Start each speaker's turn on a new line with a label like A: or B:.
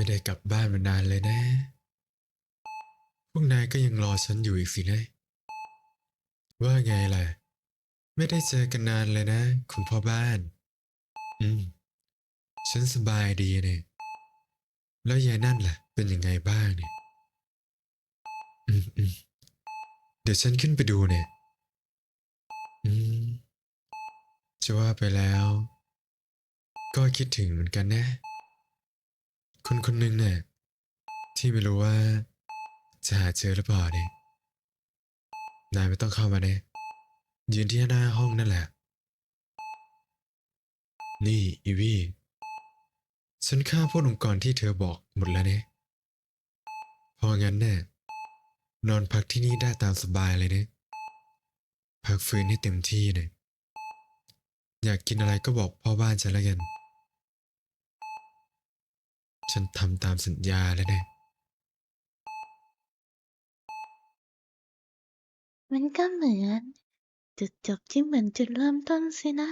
A: ไม่ได้กลับบ้านมานานเลยนะ พวกนายก็ยังรอฉันอยู่อีกสินะ ว่าไงล่ะ ไม่ได้เจอกันนานเลยนะ คุณพ่อบ้าน อืม ฉันสบายดีเนี่ย แล้วยายนั่นล่ะ เป็นยังไงบ้างเนี่ยอืมอืมเดี๋ยวฉันขึ้นไปดูเนี่ย อืม จะว่าไปแล้ว ก็คิดถึงเหมือนกันนะ คนคนหนึ่งเนี่ยที่ไม่รู้ว่า จะหาเจอหรือเปล่าเนี่ยนายไม่ต้องเข้ามาเนี่ยยืนที่หน้าห้องนั่นแหละ นี่อีวี่ฉันฆ่าพวกองค์กรที่เธอบอกหมดแล้วเนี่ยพราะงั้นเนี่ยนอนพักที่นี่ได้ตามสบายเลยเนี่ยพักฟื้นให้เต็มที่เนี่ยอยากกินอะไรก็บอกพ่อบ้านฉันแล้วกัน ฉันทำตามสัญญาแล้วเนี่ย
B: มันก็เหมือน จุดจบที่เหมือนจุดเริ่มต้นสินะ